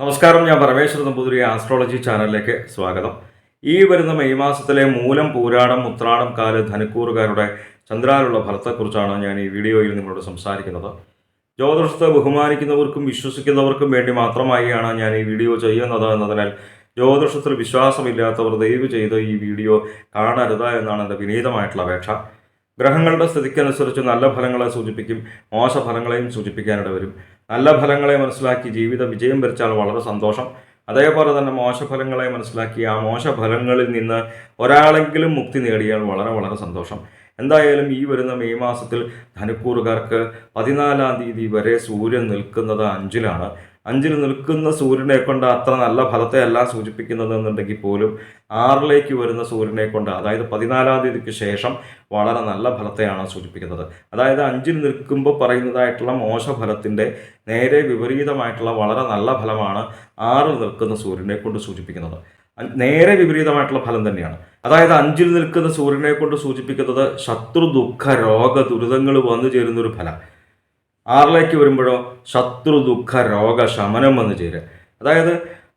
നമസ്കാരം ഞാൻ പരമേശ്വര നമ്പൂതിരി ആസ്ട്രോളജി ചാനലിലേക്ക് സ്വാഗതം. ഈ വരുന്ന മെയ് മാസത്തിലെ മൂലം പൂരാടം ഉത്രാടം കാൽ ധനുക്കൂറുകാരുടെ ചന്ദ്രാലുള്ള ഫലത്തെക്കുറിച്ചാണ് ഞാൻ ഈ വീഡിയോയിൽ നിങ്ങളോട് സംസാരിക്കുന്നത്. ജ്യോതിഷത്തെ ബഹുമാനിക്കുന്നവർക്കും വിശ്വസിക്കുന്നവർക്കും വേണ്ടി മാത്രമായിയാണ് ഞാൻ ഈ വീഡിയോ ചെയ്യുന്നത് എന്നതിനാൽ ജ്യോതിഷത്തിൽ വിശ്വാസമില്ലാത്തവർ ദയവ് ചെയ്ത് ഈ വീഡിയോ കാണരുത് എന്നാണ് എന്റെ വിനീതമായിട്ടുള്ള അപേക്ഷ. ഗ്രഹങ്ങളുടെ സ്ഥിതിക്കനുസരിച്ച് നല്ല ഫലങ്ങളെ സൂചിപ്പിക്കും മോശ ഫലങ്ങളെയും സൂചിപ്പിക്കാനിട വരും നല്ല ഫലങ്ങളെ മനസ്സിലാക്കി ജീവിത വിജയം വരിച്ചാൽ വളരെ സന്തോഷം. അതേപോലെ തന്നെ മോശഫലങ്ങളെ മനസ്സിലാക്കി ആ മോശഫലങ്ങളിൽ നിന്ന് ഒരാളെങ്കിലും മുക്തി നേടിയാൽ വളരെ വളരെ സന്തോഷം. എന്തായാലും ഈ വരുന്ന മെയ് മാസത്തിൽ ധനുക്കൂറുകാർക്ക് പതിനാലാം തീയതി വരെ സൂര്യൻ നിൽക്കുന്നത് അഞ്ചിലാണ്. അഞ്ചിൽ നിൽക്കുന്ന സൂര്യനെ കൊണ്ട് അത്ര നല്ല ഫലത്തെ സൂചിപ്പിക്കുന്നത് എന്നുണ്ടെങ്കിൽ പോലും ആറിലേക്ക് വരുന്ന സൂര്യനെ കൊണ്ട് അതായത് പതിനാലാം തീയതിക്ക് ശേഷം വളരെ നല്ല ഫലത്തെയാണ് സൂചിപ്പിക്കുന്നത്. അതായത് അഞ്ചിൽ നിൽക്കുമ്പോൾ പറയുന്നതായിട്ടുള്ള മോശഫലത്തിന്റെ നേരെ വിപരീതമായിട്ടുള്ള വളരെ നല്ല ഫലമാണ് ആറിൽ നിൽക്കുന്ന സൂര്യനെ കൊണ്ട് സൂചിപ്പിക്കുന്നത്. നേരെ വിപരീതമായിട്ടുള്ള ഫലം തന്നെയാണ്. അതായത് അഞ്ചിൽ നിൽക്കുന്ന സൂര്യനെ കൊണ്ട് സൂചിപ്പിക്കുന്നത് ശത്രു ദുഃഖ രോഗ ദുരിതങ്ങൾ വന്നു ചേരുന്ന ഒരു ഫലം. ആറിലേക്ക് വരുമ്പോഴോ ശത്രു ദുഃഖ രോഗ ശമനം വന്നു ചേരുക. അതായത്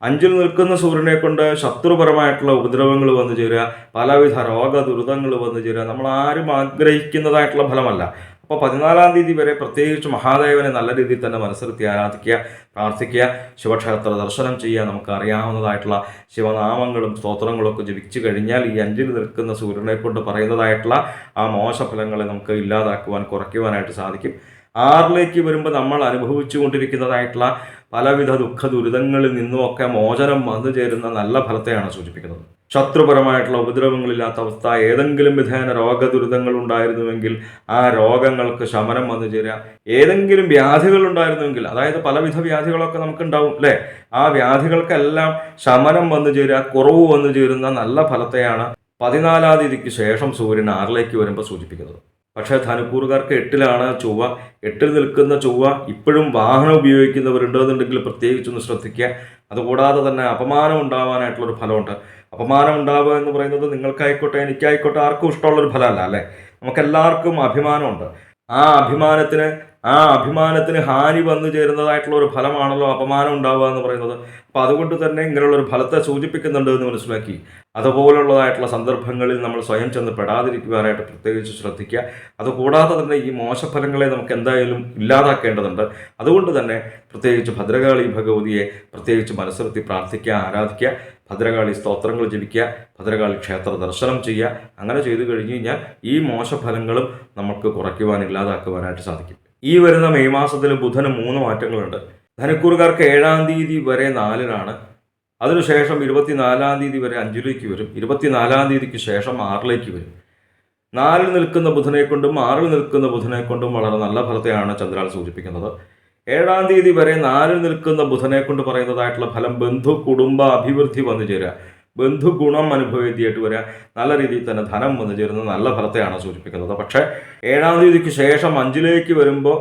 അഞ്ചിൽ നിൽക്കുന്ന സൂര്യനെ കൊണ്ട് ശത്രുപരമായിട്ടുള്ള ഉപദ്രവങ്ങൾ വന്നു ചേരുക പലവിധ രോഗ ദുരിതങ്ങൾ വന്നു ചേരുക. നമ്മൾ ആരും ആഗ്രഹിക്കുന്നതായിട്ടുള്ള ഫലമല്ല. അപ്പോൾ പതിനാലാം തീയതി വരെ പ്രത്യേകിച്ച് മഹാദേവനെ നല്ല രീതിയിൽ തന്നെ മനസ്സിലത്തി ആരാധിക്കുക പ്രാർത്ഥിക്കുക ശിവക്ഷേത്ര ദർശനം ചെയ്യുക നമുക്ക് അറിയാവുന്നതായിട്ടുള്ള ശിവനാമങ്ങളും സ്തോത്രങ്ങളും ഒക്കെ ജപിച്ചു കഴിഞ്ഞാൽ ഈ അഞ്ചിൽ നിൽക്കുന്ന സൂര്യനെ കൊണ്ട് പറയുന്നതായിട്ടുള്ള ആ മോശഫലങ്ങളെ നമുക്ക് ഇല്ലാതാക്കുവാൻ കുറയ്ക്കുവാനായിട്ട് സാധിക്കും. ആറിലേക്ക് വരുമ്പോൾ നമ്മൾ അനുഭവിച്ചു കൊണ്ടിരിക്കുന്നതായിട്ടുള്ള പലവിധ ദുഃഖ ദുരിതങ്ങളിൽ നിന്നുമൊക്കെ മോചനം വന്നു ചേരുന്ന നല്ല ഫലത്തെയാണ് സൂചിപ്പിക്കുന്നത്. ശത്രുപരമായിട്ടുള്ള ഉപദ്രവങ്ങളില്ലാത്ത അവസ്ഥ ഏതെങ്കിലും വിധേന രോഗ ദുരിതങ്ങൾ ഉണ്ടായിരുന്നുവെങ്കിൽ ആ രോഗങ്ങൾക്ക് ശമനം വന്നു ചേരുക. ഏതെങ്കിലും വ്യാധികൾ ഉണ്ടായിരുന്നുവെങ്കിൽ അതായത് പലവിധ വ്യാധികളൊക്കെ നമുക്കുണ്ടാവും അല്ലേ? ആ വ്യാധികൾക്കെല്ലാം ശമനം വന്നു ചേരുക കുറവ് വന്നു ചേരുന്ന നല്ല ഫലത്തെയാണ് പതിനാലാം തീയതിക്ക് ശേഷം സൂര്യൻ ആറിലേക്ക് വരുമ്പോൾ സൂചിപ്പിക്കുന്നത്. പക്ഷേ ധനുക്കൂറുകാർക്ക് എട്ടിലാണ് ചൊവ്വ. എട്ടിൽ നിൽക്കുന്ന ചൊവ്വ ഇപ്പോഴും വാഹനം ഉപയോഗിക്കുന്നവരുണ്ടെന്നുണ്ടെങ്കിൽ പ്രത്യേകിച്ചൊന്ന് ശ്രദ്ധിക്കുക. അതുകൂടാതെ തന്നെ അപമാനം ഉണ്ടാവാനായിട്ടുള്ളൊരു ഫലമുണ്ട്. അപമാനം ഉണ്ടാവുക എന്ന് പറയുന്നത് നിങ്ങൾക്കായിക്കോട്ടെ എനിക്കായിക്കോട്ടെ ആർക്കും ഇഷ്ടമുള്ളൊരു ഫലമല്ല അല്ലേ? നമുക്കെല്ലാവർക്കും അഭിമാനമുണ്ട്. ആ അഭിമാനത്തിന് ആ അഭിമാനത്തിന് ഹാനി വന്നു ചേരുന്നതായിട്ടുള്ള ഒരു ഫലമാണല്ലോ അപമാനം ഉണ്ടാവുക എന്ന് പറയുന്നത്. അപ്പം അതുകൊണ്ട് തന്നെ ഇങ്ങനെയുള്ള ഒരു ഫലത്തെ സൂചിപ്പിക്കുന്നുണ്ട് എന്ന് മനസ്സിലാക്കി. അതുപോലുള്ളതായിട്ടുള്ള സന്ദർഭങ്ങളിൽ നമ്മൾ സ്വയം ചെന്ന് പെടാതിരിക്കുവാനായിട്ട് പ്രത്യേകിച്ച് ശ്രദ്ധിക്കുക. അതുകൂടാതെ തന്നെ ഈ മോശഫലങ്ങളെ നമുക്ക് എന്തായാലും ഇല്ലാതാക്കേണ്ടതുണ്ട്. അതുകൊണ്ട് തന്നെ പ്രത്യേകിച്ച് ഭദ്രകാളി ഭഗവതിയെ പ്രത്യേകിച്ച് മനസ്സിലത്തി പ്രാർത്ഥിക്കുക ആരാധിക്കുക ഭദ്രകാളി സ്തോത്രങ്ങൾ ജപിക്കുക ഭദ്രകാളി ക്ഷേത്ര ദർശനം ചെയ്യുക അങ്ങനെ ചെയ്തു കഴിഞ്ഞു കഴിഞ്ഞാൽ ഈ മോശഫലങ്ങളും നമുക്ക് കുറയ്ക്കുവാൻ ഇല്ലാതാക്കുവാനായിട്ട് സാധിക്കും. ഈ വരുന്ന മെയ് മാസത്തിൽ ബുധന് മൂന്ന് മാറ്റങ്ങളുണ്ട്. ധനുക്കൂറുകാർക്ക് ഏഴാം തീയതി വരെ നാലിനാണ്. അതിനുശേഷം ഇരുപത്തിനാലാം തീയതി വരെ അഞ്ചിലേക്ക് വരും. ഇരുപത്തിനാലാം തീയതിക്ക് ശേഷം ആറിലേക്ക് വരും. നാലിൽ നിൽക്കുന്ന ബുധനെ കൊണ്ടും ആറിൽ നിൽക്കുന്ന ബുധനെ കൊണ്ടും വളരെ നല്ല ഫലത്തെയാണ് ചന്ദ്രാൽ സൂചിപ്പിക്കുന്നത്. ഏഴാം തീയതി വരെ നാലിൽ നിൽക്കുന്ന ബുധനെ കൊണ്ട് പറയുന്നതായിട്ടുള്ള ഫലം ബന്ധു കുടുംബ അഭിവൃദ്ധി വന്നു ചേരുക. ബന്ധു ഗുണം അനുഭവേദ്യമായിട്ട് വരിക നല്ല രീതിയിൽ തന്നെ ധനം വന്നു ചേരുന്ന നല്ല ഫലത്തെയാണ് സൂചിപ്പിക്കുന്നത്. പക്ഷേ ഏഴാം തീയതിക്ക് ശേഷം അഞ്ചിലേക്ക് വരുമ്പോൾ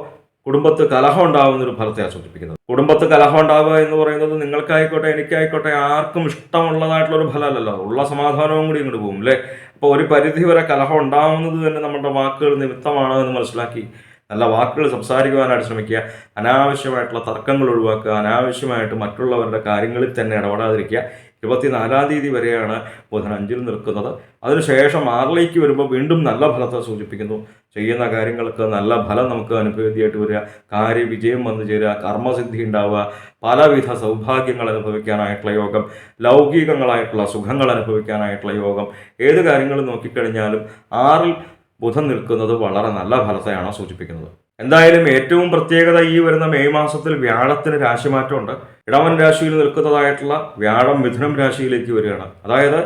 കുടുംബത്ത് കലഹം ഉണ്ടാകുന്ന ഒരു ഫലത്തെയാണ് സൂചിപ്പിക്കുന്നത്. കുടുംബത്ത് കലഹം ഉണ്ടാവുക എന്ന് പറയുന്നത് നിങ്ങൾക്കായിക്കോട്ടെ എനിക്കായിക്കോട്ടെ ആർക്കും ഇഷ്ടമുള്ളതായിട്ടുള്ള ഒരു ഫലമല്ലല്ലോ. ഉള്ള സമാധാനവും കൂടി ഇങ്ങോട്ട് പോകും അല്ലേ? അപ്പോൾ ഒരു പരിധി വരെ കലഹം ഉണ്ടാവുന്നത് തന്നെ നമ്മുടെ വാക്കുകൾ നിമിത്തമാണ് എന്ന് മനസ്സിലാക്കി നല്ല വാക്കുകൾ സംസാരിക്കുവാനായിട്ട് ശ്രമിക്കുക. അനാവശ്യമായിട്ടുള്ള തർക്കങ്ങൾ ഒഴിവാക്കുക. അനാവശ്യമായിട്ട് മറ്റുള്ളവരുടെ കാര്യങ്ങളിൽ തന്നെ ഇടപെടാതിരിക്കുക. ഇരുപത്തിനാലാം തീയതി വരെയാണ് ബുധൻ അഞ്ചിൽ നിൽക്കുന്നത്. അതിനുശേഷം ആറിലേക്ക് വരുമ്പോൾ വീണ്ടും നല്ല ഫലത്തെ സൂചിപ്പിക്കുന്നു. ചെയ്യുന്ന കാര്യങ്ങൾക്ക് നല്ല ഫലം നമുക്ക് അനുഭവതിയായിട്ട് വരിക. കാര്യവിജയം വന്നു ചേരുക. കർമ്മസിദ്ധി ഉണ്ടാവുക. പലവിധ സൗഭാഗ്യങ്ങൾ അനുഭവിക്കാനായിട്ടുള്ള യോഗം. ലൗകികങ്ങളായിട്ടുള്ള സുഖങ്ങൾ അനുഭവിക്കാനായിട്ടുള്ള യോഗം. ഏത് കാര്യങ്ങൾ നോക്കിക്കഴിഞ്ഞാലും ആറിൽ ബുധൻ നിൽക്കുന്നത് വളരെ നല്ല ഫലത്തെയാണ് സൂചിപ്പിക്കുന്നത്. എന്തായാലും ഏറ്റവും പ്രത്യേകത ഈ വരുന്ന മെയ് മാസത്തിൽ വ്യാഴത്തിന് രാശിമാറ്റമുണ്ട്. ഇടവൻ രാശിയിൽ നിൽക്കുന്നതായിട്ടുള്ള വ്യാഴം മിഥുനം രാശിയിലേക്ക് വരികയാണ്. അതായത്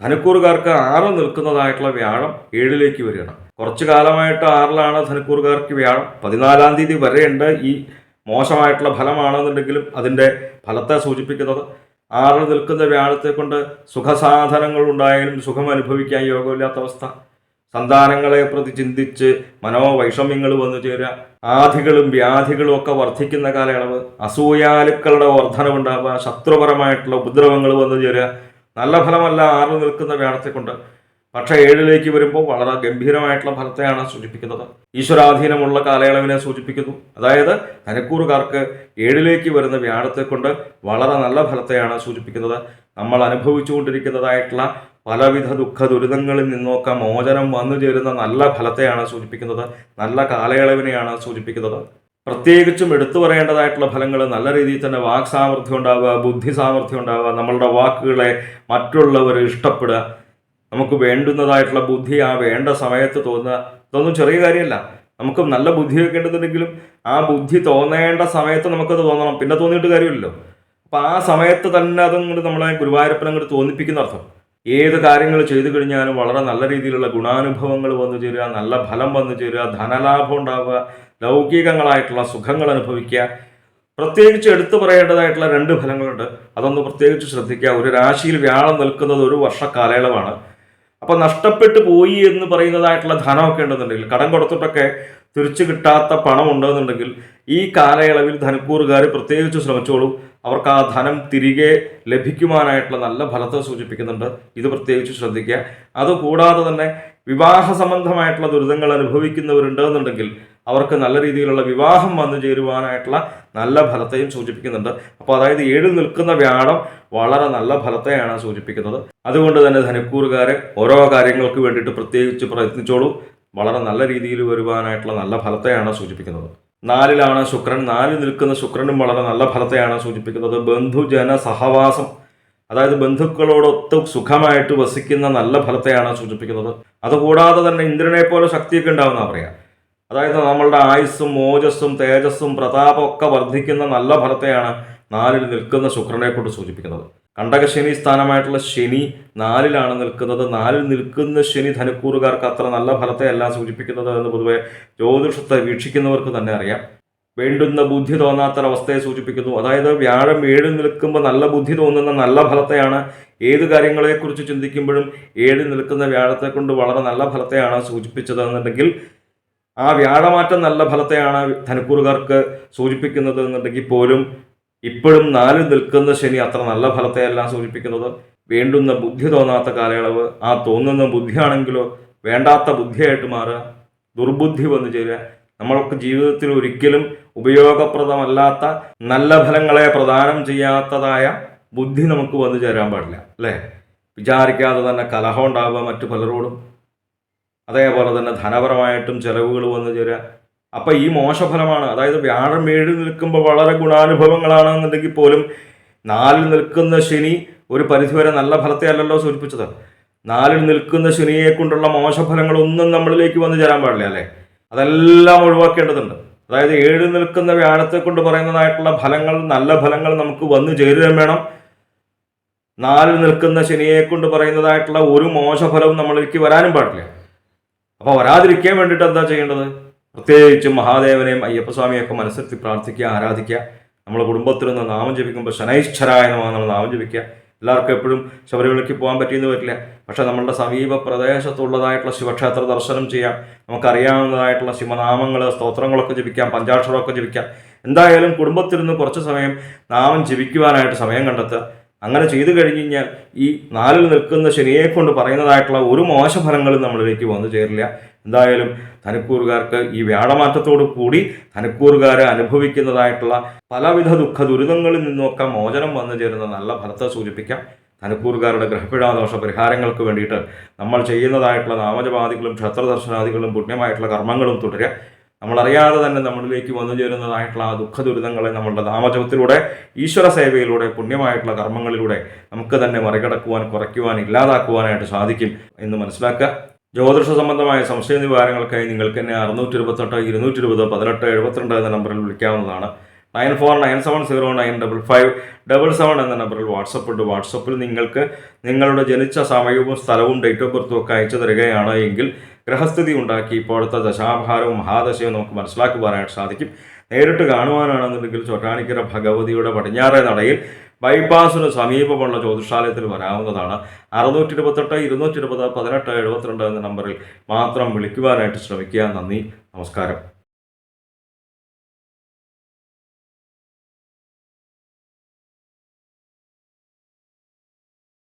ധനുക്കൂറുകാർക്ക് ആറ് നിൽക്കുന്നതായിട്ടുള്ള വ്യാഴം ഏഴിലേക്ക് വരികയാണ്. കുറച്ചു കാലമായിട്ട് ആറിലാണ് ധനുക്കൂറുകാർക്ക് വ്യാഴം. പതിനാലാം തീയതി വരെയുണ്ട്. ഈ മോശമായിട്ടുള്ള ഫലമാണെന്നുണ്ടെങ്കിലും അതിന്റെ ഫലത്തെ സൂചിപ്പിക്കുന്നത് ആറിൽ നിൽക്കുന്ന വ്യാഴത്തെ കൊണ്ട് സുഖസാധനങ്ങൾ ഉണ്ടായാലും സുഖം അനുഭവിക്കാൻ യോഗമില്ലാത്ത അവസ്ഥ. സന്താനങ്ങളെ പ്രതി ചിന്തിച്ച് മനോവൈഷമ്യങ്ങൾ വന്നു ചേരുക. ആധികളും വ്യാധികളും ഒക്കെ വർദ്ധിക്കുന്ന കാലയളവ് അസൂയാലുക്കളുടെ വർധനവുണ്ടാവുക. ശത്രുപരമായിട്ടുള്ള ഉപദ്രവങ്ങൾ വന്നു ചേരുക. നല്ല ഫലമല്ല ആറിൽ നിൽക്കുന്ന വ്യാഴത്തെ കൊണ്ട് പക്ഷേ ഏഴിലേക്ക് വരുമ്പോൾ വളരെ ഗംഭീരമായിട്ടുള്ള ഫലത്തെയാണ് സൂചിപ്പിക്കുന്നത്. ഈശ്വരാധീനമുള്ള കാലയളവിനെ സൂചിപ്പിക്കുന്നു. അതായത് ധനക്കൂറുകാർക്ക് ഏഴിലേക്ക് വരുന്ന വ്യാഴത്തെ കൊണ്ട് വളരെ നല്ല ഫലത്തെയാണ് സൂചിപ്പിക്കുന്നത്. നമ്മൾ അനുഭവിച്ചുകൊണ്ടിരിക്കുന്നതായിട്ടുള്ള പലവിധ ദുഃഖ ദുരിതങ്ങളിൽ നിന്നൊക്കെ മോചനം വന്നു ചേരുന്ന നല്ല ഫലത്തെയാണ് സൂചിപ്പിക്കുന്നത്. നല്ല കാലയളവിനെയാണ് സൂചിപ്പിക്കുന്നത്. പ്രത്യേകിച്ചും എടുത്തു പറയേണ്ടതായിട്ടുള്ള ഫലങ്ങൾ നല്ല രീതിയിൽ തന്നെ വാക് സാമർഥ്യം ഉണ്ടാവുക ബുദ്ധി സാമർഥ്യം ഉണ്ടാവുക നമ്മളുടെ വാക്കുകളെ മറ്റുള്ളവർ ഇഷ്ടപ്പെടുക. നമുക്ക് വേണ്ടുന്നതായിട്ടുള്ള ബുദ്ധി ആ വേണ്ട സമയത്ത് തോന്നുക ഇതൊന്നും ചെറിയ കാര്യമല്ല. നമുക്ക് നല്ല ബുദ്ധി വെക്കേണ്ടതുണ്ടെങ്കിലും ആ ബുദ്ധി തോന്നേണ്ട സമയത്ത് നമുക്കത് തോന്നണം. പിന്നെ തോന്നിയിട്ട് കാര്യമില്ലല്ലോ. അപ്പം ആ സമയത്ത് തന്നെ അതങ്ങോട്ട് നമ്മളെ ഗുരുവായൂരപ്പൻ അങ്ങോട്ട് തോന്നിപ്പിക്കുന്ന അർത്ഥം ഏത് കാര്യങ്ങൾ ചെയ്തു കഴിഞ്ഞാലും വളരെ നല്ല രീതിയിലുള്ള ഗുണാനുഭവങ്ങൾ വന്നു ചേരുക നല്ല ഫലം വന്നു ചേരുക ധനലാഭം ഉണ്ടാവുക ലൗകികങ്ങളായിട്ടുള്ള സുഖങ്ങൾ അനുഭവിക്കുക. പ്രത്യേകിച്ച് എടുത്തു പറയേണ്ടതായിട്ടുള്ള രണ്ട് ഫലങ്ങളുണ്ട്. അതൊന്ന് പ്രത്യേകിച്ച് ശ്രദ്ധിക്കുക. ഒരു രാശിയിൽ വ്യാഴം നിൽക്കുന്നത് ഒരു വർഷ കാലയളവാണ്. അപ്പോൾ നഷ്ടപ്പെട്ടു പോയി എന്ന് പറയുന്നതായിട്ടുള്ള ധനമൊക്കെ ഉണ്ടെന്നുണ്ടെങ്കിൽ കടം കൊടുത്തിട്ടൊക്കെ തിരിച്ചു കിട്ടാത്ത പണം ഉണ്ടെന്നുണ്ടെങ്കിൽ ഈ കാലയളവിൽ ധനക്കൂറുകാർ പ്രത്യേകിച്ച് ശ്രമിച്ചോളൂ. അവർക്ക് ആ ധനം തിരികെ ലഭിക്കുവാനായിട്ടുള്ള നല്ല ഫലത്തെ സൂചിപ്പിക്കുന്നുണ്ട്. ഇത് പ്രത്യേകിച്ച് ശ്രദ്ധിക്കുക. അതുകൂടാതെ തന്നെ വിവാഹ സംബന്ധമായിട്ടുള്ള ദുരിതങ്ങൾ അനുഭവിക്കുന്നവരുണ്ടെന്നുണ്ടെങ്കിൽ അവർക്ക് നല്ല രീതിയിലുള്ള വിവാഹം വന്നു ചേരുവാനായിട്ടുള്ള നല്ല ഫലത്തെയും സൂചിപ്പിക്കുന്നുണ്ട്. അപ്പോൾ അതായത് ഏഴ് നിൽക്കുന്ന വ്യാഴം വളരെ നല്ല ഫലത്തെയാണ് സൂചിപ്പിക്കുന്നത്. അതുകൊണ്ട് തന്നെ ധനക്കൂറുകാരെ ഓരോ കാര്യങ്ങൾക്ക് വേണ്ടിയിട്ട് പ്രത്യേകിച്ച് പ്രയത്നിച്ചോളൂ. വളരെ നല്ല രീതിയിൽ വരുവാനായിട്ടുള്ള നല്ല ഫലത്തെയാണ് സൂചിപ്പിക്കുന്നത്. നാലിലാണ് ശുക്രൻ. നാലിൽ നിൽക്കുന്ന ശുക്രനും വളരെ നല്ല ഫലത്തെയാണ് സൂചിപ്പിക്കുന്നത്. ബന്ധുജന സഹവാസം. അതായത് ബന്ധുക്കളോടൊത്ത് സുഖമായിട്ട് വസിക്കുന്ന നല്ല ഫലത്തെയാണ് സൂചിപ്പിക്കുന്നത്. അതുകൂടാതെ തന്നെ ഇന്ദ്രനെ പോലെ ശക്തിയൊക്കെ ഉണ്ടാവുന്ന പറയാം. അതായത് നമ്മളുടെ ആയുസ്സും ഓജസ്സും തേജസ്സും പ്രതാപമൊക്കെ വർദ്ധിക്കുന്ന നല്ല ഫലത്തെയാണ് നാലിൽ നിൽക്കുന്ന ശുക്രനെ കൊണ്ട് സൂചിപ്പിക്കുന്നത്. കണ്ടകശനി സ്ഥാനമായിട്ടുള്ള ശനി നാലിലാണ് നിൽക്കുന്നത്. നാലിൽ നിൽക്കുന്ന ശനി ധനുക്കൂറുകാർക്ക് അത്ര നല്ല ഫലത്തെ അല്ല സൂചിപ്പിക്കുന്നത് എന്ന് പൊതുവെ ജ്യോതിഷത്തെ വീക്ഷിക്കുന്നവർക്ക് തന്നെ അറിയാം. വേണ്ടുന്ന ബുദ്ധി തോന്നാത്തൊരവസ്ഥയെ സൂചിപ്പിക്കുന്നു. അതായത് വ്യാഴം ഏഴിൽ നിൽക്കുമ്പോൾ നല്ല ബുദ്ധി തോന്നുന്ന നല്ല ഫലത്തെയാണ് ഏത് കാര്യങ്ങളെക്കുറിച്ച് ചിന്തിക്കുമ്പോഴും ഏഴിൽ നിൽക്കുന്ന വ്യാഴത്തെ കൊണ്ട് വളരെ നല്ല ഫലത്തെയാണ് സൂചിപ്പിച്ചത് എന്നുണ്ടെങ്കിൽ ആ വ്യാഴമാറ്റം നല്ല ഫലത്തെയാണ് ധനുക്കൂറുകാർക്ക് സൂചിപ്പിക്കുന്നത് എന്നുണ്ടെങ്കിൽ പോലും ഇപ്പോഴും നാലിൽ നിൽക്കുന്ന ശനി അത്ര നല്ല ഫലത്തെയല്ല സൂചിപ്പിക്കുന്നത്. വേണ്ടുന്ന ബുദ്ധി തോന്നാത്ത കാലയളവ് ആ തോന്നുന്ന ബുദ്ധിയാണെങ്കിലോ വേണ്ടാത്ത ബുദ്ധിയായിട്ട് മാറുക ദുർബുദ്ധി വന്നു ചേരുക. നമ്മൾക്ക് ജീവിതത്തിൽ ഒരിക്കലും ഉപയോഗപ്രദമല്ലാത്ത നല്ല ഫലങ്ങളെ പ്രദാനം ചെയ്യാത്തതായ ബുദ്ധി നമുക്ക് വന്നു ചേരാൻ പാടില്ല അല്ലേ? വിചാരിക്കാതെ തന്നെ കലഹം ഉണ്ടാവുക മറ്റു പലരോടും. അതേപോലെ തന്നെ ധനപരമായിട്ടും ചെലവുകൾ വന്നു ചേരുക. അപ്പം ഈ മോശഫലമാണ്. അതായത് വ്യാഴം ഏഴ് നിൽക്കുമ്പോൾ വളരെ ഗുണാനുഭവങ്ങളാണെന്നുണ്ടെങ്കിൽ പോലും നാലിൽ നിൽക്കുന്ന ശനി ഒരു പരിധിവരെ നല്ല ഫലത്തെ അല്ലല്ലോ സൂചിപ്പിച്ചത്. നാലിൽ നിൽക്കുന്ന ശനിയെ കൊണ്ടുള്ള മോശഫലങ്ങളൊന്നും നമ്മളിലേക്ക് വന്നു ചേരാൻ പാടില്ല അല്ലേ? അതെല്ലാം ഒഴിവാക്കേണ്ടതുണ്ട്. അതായത് ഏഴ് നിൽക്കുന്ന വ്യാഴത്തെ കൊണ്ട് പറയുന്നതായിട്ടുള്ള ഫലങ്ങൾ നല്ല ഫലങ്ങൾ നമുക്ക് വന്നു ചേരുകയും വേണം. നാലിൽ നിൽക്കുന്ന ശനിയെ കൊണ്ട് പറയുന്നതായിട്ടുള്ള ഒരു മോശഫലവും നമ്മളിലേക്ക് വരാനും പാടില്ല. അപ്പോൾ വരാതിരിക്കാൻ വേണ്ടിയിട്ട് എന്താ ചെയ്യേണ്ടത്? പ്രത്യേകിച്ചും മഹാദേവനെയും അയ്യപ്പസ്വാമിയൊക്കെ മനസ്സിലെത്തി പ്രാർത്ഥിക്കുക ആരാധിക്കുക. നമ്മളെ കുടുംബത്തിൽ നിന്ന് നാമം ജപിക്കുമ്പോൾ ശനൈശ്വരായ നമ്മൾ നാമം ജപിക്കുക. എല്ലാവർക്കും എപ്പോഴും ശബരിമലയ്ക്ക് പോകാൻ പറ്റിയെന്ന് വരില്ല. പക്ഷേ നമ്മളുടെ സമീപ പ്രദേശത്തുള്ളതായിട്ടുള്ള ശിവക്ഷേത്ര ദർശനം ചെയ്യാം. നമുക്കറിയാവുന്നതായിട്ടുള്ള ശിവനാമങ്ങൾ സ്തോത്രങ്ങളൊക്കെ ജപിക്കാം പഞ്ചാക്ഷരമൊക്കെ ജപിക്കാം. എന്തായാലും കുടുംബത്തിരുന്ന് കുറച്ച് സമയം നാമം ജപിക്കുവാനായിട്ട് സമയം കണ്ടെത്തുക. അങ്ങനെ ചെയ്തു കഴിഞ്ഞ് കഴിഞ്ഞാൽ ഈ നാലിൽ നിൽക്കുന്ന ശനിയെ കൊണ്ട് പറയുന്നതായിട്ടുള്ള ഒരു മോശഫലങ്ങളും നമ്മളിലേക്ക് വന്നു ചേരില്ല. എന്തായാലും ധനുക്കൂറുകാർക്ക് ഈ വ്യാഴമാറ്റത്തോടു കൂടി ധനുക്കൂറുകാർ അനുഭവിക്കുന്നതായിട്ടുള്ള പലവിധ ദുഃഖ ദുരിതങ്ങളിൽ നിന്നൊക്കെ മോചനം വന്നു ചേരുന്ന നല്ല ഫലത്തെ സൂചിപ്പിക്കാം. ധനുക്കൂറുകാരുടെ ഗ്രഹപിഴാദോഷ പരിഹാരങ്ങൾക്ക് വേണ്ടിയിട്ട് നമ്മൾ ചെയ്യുന്നതായിട്ടുള്ള നാമജപാദികളും ക്ഷേത്രദർശനാദികളും പുണ്യമായിട്ടുള്ള കർമ്മങ്ങളും തുടരുക. നമ്മളറിയാതെ തന്നെ നമ്മളിലേക്ക് വന്നു ചേരുന്നതായിട്ടുള്ള ആ ദുഃഖ ദുരിതങ്ങളെ നമ്മളുടെ നാമജപത്തിലൂടെ ഈശ്വര സേവയിലൂടെ പുണ്യമായിട്ടുള്ള കർമ്മങ്ങളിലൂടെ നമുക്ക് തന്നെ മറികടക്കുവാൻ കുറയ്ക്കുവാൻ ഇല്ലാതാക്കുവാനായിട്ട് സാധിക്കും എന്ന് മനസ്സിലാക്കുക. ജ്യോതിഷ സംബന്ധമായ സംശയ നിവാരങ്ങൾക്കായി നിങ്ങൾക്ക് എന്നെ അറുന്നൂറ്റി ഇരുപത്തെട്ട് ഇരുന്നൂറ്റി ഇരുപത് പതിനെട്ട് എഴുപത്തിരണ്ട് എന്ന നമ്പറിൽ വിളിക്കാവുന്നതാണ്. Nine four nine seven zero nine double five double seven എന്ന നമ്പറിൽ വാട്സപ്പ് ഉണ്ട്. വാട്സപ്പിൽ നിങ്ങൾക്ക് നിങ്ങളുടെ ജനിച്ച സമയവും സ്ഥലവും ഡേറ്റ് ഓഫ് ബർത്തും ഒക്കെ അയച്ചു തരികയാണ് എങ്കിൽ ഗ്രഹസ്ഥിതി ഉണ്ടാക്കി ഇപ്പോഴത്തെ ദശാഭാരവും മഹാദശയും നമുക്ക് മനസ്സിലാക്കുവാനായിട്ട് സാധിക്കും. നേരിട്ട് കാണുവാനാണെന്നുണ്ടെങ്കിൽ ചൊട്ടാണിക്കര ഭഗവതിയുടെ പടിഞ്ഞാറേ നടയിൽ ബൈപ്പാസിന് സമീപമുള്ള ജ്യോതിഷാലയത്തിൽ വരാവുന്നതാണ്. അറുന്നൂറ്റി ഇരുപത്തെട്ട് ഇരുന്നൂറ്റി ഇരുപത് പതിനെട്ട് എഴുപത്തിരണ്ട് എന്ന നമ്പറിൽ മാത്രം വിളിക്കുവാനായിട്ട് ശ്രമിക്കുക. നന്ദി നമസ്കാരം.